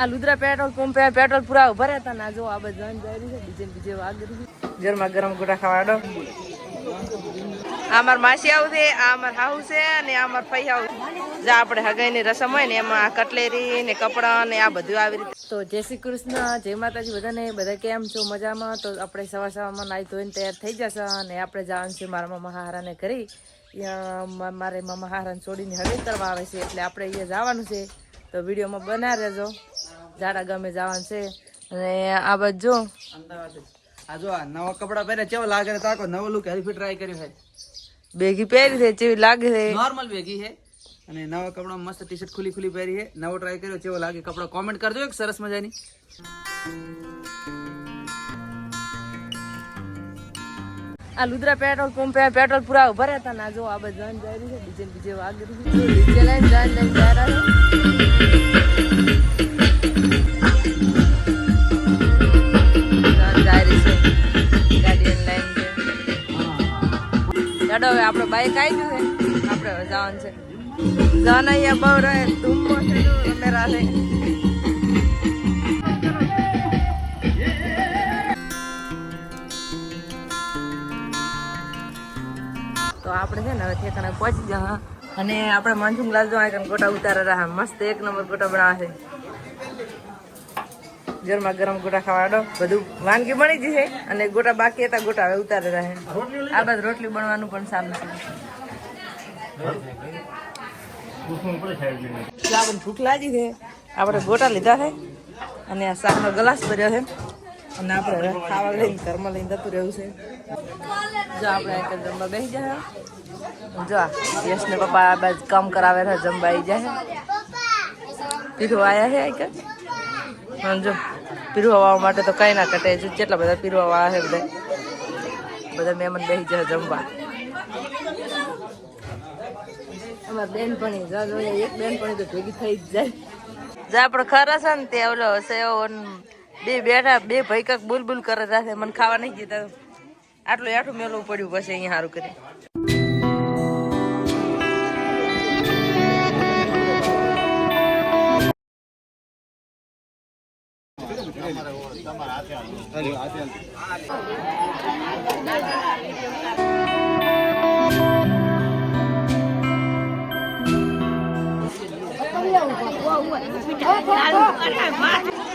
આ Ludra petrol પંપે petrol પૂરા ઊભા રહેતા ના જો આ બધા જઈ રહી છે ડીજે બીજે વાગી રહી ગરમા ગરમ ગોટા ખાવાડો આ માર માસી આવું છે આ માર હાઉ છે અને આ માર ફઈ હાઉ જે આપણે હગાઈની રસમ હોય ને એમાં કટલેરી ને કપડાં ને આ બધું આવી રીતે. તો જય શ્રી કૃષ્ણ જય માતાજી બધાને બધા કેમ છો મજામાં? તો આપણે સવાર સવારમાં નાઈ ધોઈને તૈયાર થઈ જશે અને આપણે જવાનું છે મારા મામા હારાને કરી મારે મામા હારાને છોડીને હગાઈ કરવા આવે છે એટલે આપણે અહીંયા જવાનું છે. તો વિડીયોમાં બના રહેજો. ઝાડા ગમે જવાનું છે. અને આ બાજુ જો. આ જો આ નવા કપડા પહેર્યા કેવો લાગે છે? તાકો નવો લુક હેલ્ફી ટ્રાય કર્યો છે બેગી પહેરી છે જેવી લાગે છે. નોર્મલ વેગી છે. અને નવા કપડા મસ્ત ટી શર્ટ ખુલી ખુલી પહેરી છે. નવો ટ્રાય કર્યો કેવો લાગે? કપડા કોમેન્ટ કરજો એક સરસ મજાની. આ લુદ્રા પેટ્રોલ પંપે પેટ્રોલ પુરા ઊભા રહેતા ના જો આ બધા જાય રહી છે. ડીજે બીજે વાગી રહી છે. ડીજે લઈને જાય લઈને જાય રહ્યા છે હવે આપણે બાઈક આવી ગયું છે. આપણે હવે જવાનું છે. જાન અહીંયા બહુ રહે, ધૂમો છે રમેરા તો આપણે છે ને હવે ઠેકાણે પહોંચી જા અને આપણે માનસુંગ લાલ જો ગોટા ઉતારે રહ્યા મસ્ત એક નંબર ગોટા બનાવે ગરમા ગરમ ગોટા ખાવાડો બધું વાનગી બની જશે અને ગોટા બાકી હતા ગોટા હવે ઉતારે રહે. આ બાદ રોટલી બનવાનું પણ સારું છે આપણને ભૂખ લાગી છે. આપણે ગોટા લીધા છે અને આ શાકનો ગ્લાસ ભર્યો છે. અને આપણે ખાવા લઈને ઘરમાં લઈને જતું રહેવું છે. જો આપણે એક જમવા બેસી જાય જો યશ ને પપ્પા કામ કરાવે છે જમવા આવી જાય પીઠું આયા છે એક જો પીરવા માટે તો કઈ ના કટે જો કેટલા બધા પીરવા વાળા છે બધા? બધા મહેમાન બેસી જાય જમવા. અમારી બેનપણી જો એક બેનપણી તો ભેગી થઈ જ જાય. જે આપણે ખરા છે ને તે ઓલો સેવ બે બેઠા બે ભાઈ કાંક બુલ બુલ કરે રાખે મને ખાવા નહીં દીધા. આટલું આટલું મેલું પડ્યું પછી અહીંયા સારું કરી.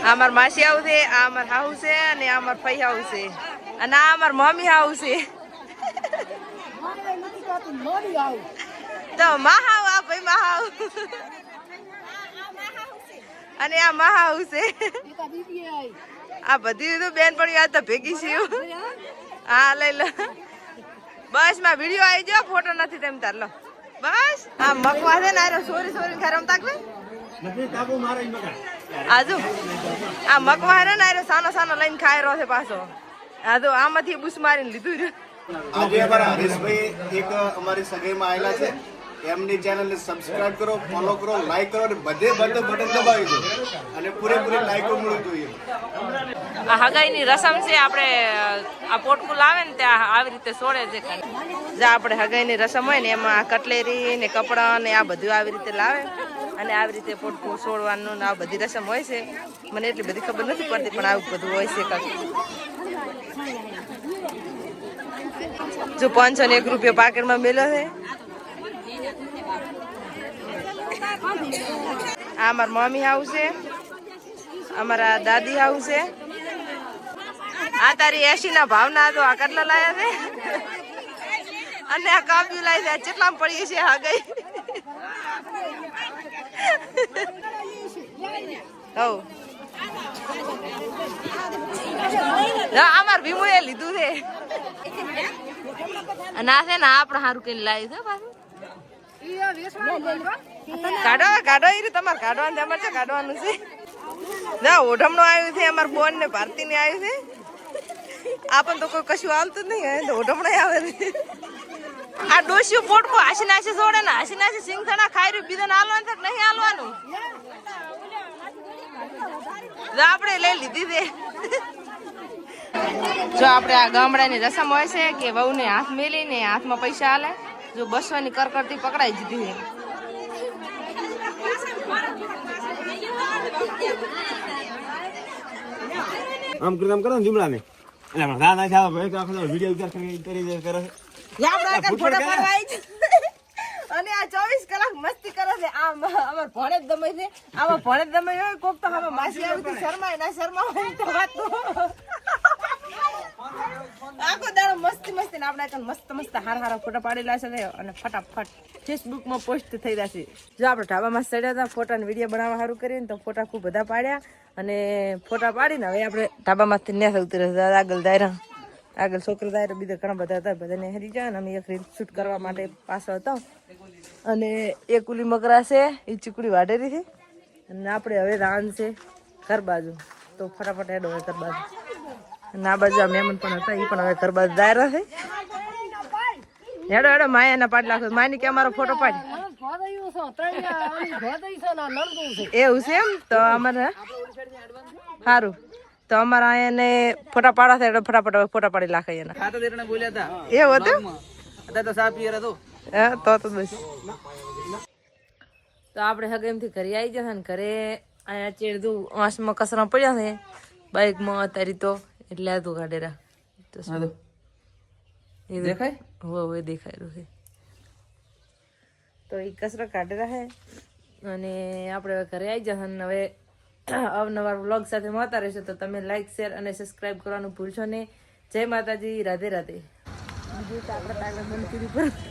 આ માર માસી આવશે આ માર હાઉ છે અને આ ભાઈ ફઈ હાઉ છે અને આ માર મમ્મી હાઉ છે તો મા હાવ આ ભાઈ મા હાઉ અને આ મા હાઉસ છે આ બધી તો બેન પણ યાદ તો ભેગી છે. હા લઈ લો. બસમાં વીડિયો આવી ગયો ફોટો નથી તેમ તાર લો. બસ આ મકવા છે ને આરો સોરી સોરી ખરમ તાક ને આજુ આ મકવા રે ને આરે સાનો સાનો લઈને ખાઈ રહ્યો છે પાછો. આ તો આમાંથી બુસ મારીને લીધું આજે અમારા હરીશભાઈ એક અમારી સગાઈમાં આવેલા છે. એમની ચેનલને સબસ્ક્રાઇબ કરો ફોલો કરો લાઈક કરો અને બધે બધે બટન દબાવી દો. અને પૂરેપૂરી લાઈકો મળવી જોઈએ. આ હગાઈની રસમ છે, આપણે આ પોટકું લાવે ને ત્યાં આવી રીતે સોડે છે જે આપણે હગાઈની રસમ હોય ને, એમાં કટલેરી ને કપડાં ને આ બધું આવી રીતે લાવે. અને આવી રીતે પોટકું સોડવાનું ને આ બધી રસમ હોય છે. મને એટલી બધી ખબર નથી પડતી, પણ આવું બધું હોય છે કાંઈક જો પાંચસો ને એક રૂપિયા પાકેટમાં મેલ્યો છે. આ અમાર મમ્મી હાઉસ અમારા દાદી હાઉસ આ તારી એસી ના ભાવના તો આ કેટલા લાયા છે? અને આ કાપ્યું લાવી છે. આ કેટલામાં પડી છે આ ગઈ. હવ. અમાર અમાર એ લીધું છે. આ છે ને આપણે સારું કઈ લાવી છે પાછું. કાઢો કાઢો એ તમારે કાઢવાનું છે અમારે છે કાઢવાનું છે. ના ઓઢમણું આવ્યું છે અમાર બોન ને ભારતી ને આવ્યું છે. આપણ તો કોઈ કશું આવતું જ નહીં તો ઓઢમણું આવે છે. આ ડોસ્યું પોટકું હાસી નાસી જોડે ને હાસી નાસી સિંગ થણા ખાઈ રહ્યું બીજાને હાલવાનું છે નહીં હાલવાનું? આપણે લઈ લીધી છે. જો આપણે આ ગામડાની રસમ હોય છે કે વહુને હાથ મેલીને હાથમાં પૈસા હાલે જો બસવાની કરકરતી પકડાઈ દીધી છે. આમ કરતા કરો ને જુમલા ને એટલે પણ દાદા છે એક આખો વીડિયો ઉતાર કરી કરી કરે. છે અને આ ચોવીસ કલાક મસ્તી કરે છે. આમ અમાર ભણે જ દમે છે. આમાં ભણે દમય હોય કોક તો આમાં માસી આવી શર્માય ના શર્મા હોય તો વાત. આખો દાડો મસ્તી મસ્તી ને આપણે મસ્ત મસ્ત હાર હારા ફોટા પાડેલા છે અને ફટાફટ ફેસબુકમાં પોસ્ટ થઈ જશે જો આપણે ઢાબામાં ચડ્યા હતા, ફોટા ને વીડિયો બનાવવા સારું કરીને તો ફોટા ખૂબ બધા પાડ્યા અને ફોટા પાડીને હવે આપણે ઢાબામાંથી ન્યા ઉતરે છે. આગળ દાયરા, આગળ છોકરો દાયરો બીજા ઘણા બધા હતા, બધાને હેરી જાય ને અમે એક રીત શૂટ કરવા માટે પાછળ હતો. અને એ કુલી મકરા છે, એ ચીકડી વાઢેલી છે. અને આપણે હવે રાન છે, ઘર બાજુ. તો ફટાફટ એડો હોય ઘર બાજુ. આ બાજુ મહેમાન પણ હતા એ પણ હવે ઘર બાજુ જાય રહે. હેડો હેડો માયાના પાડ લાખો માયની કે અમારો ફોટો પાડ. એવું છે એમ? તો અમારે સારું તો અમારા અહીંયા ફોટા પાડા થાય ફટાફટ ફોટા પાડી લાખે એના. એવું હતો? હા તો તો બસ. તો આપણે હગેમથી ઘરે આવી જશે ને ઘરે અહીંયા ચેડધું વાંસમાં કસરા પડ્યા છે. બાઇકમાં અત્યારે તો એટલે આ તો કાઢેરા દેખાય? હવે છે. તો એ કસરો કાઢેલા હે અને આપણે હવે ઘરે આવી જશે અને હવે અવનવાર વ્લોગ સાથે મળતા રહેશો. તો તમે લાઈક શેર અને સબસ્ક્રાઇબ કરવાનું ભૂલશો નહીં. જય માતાજી. રાધે રાધે. બીજું તો આપણે બંધ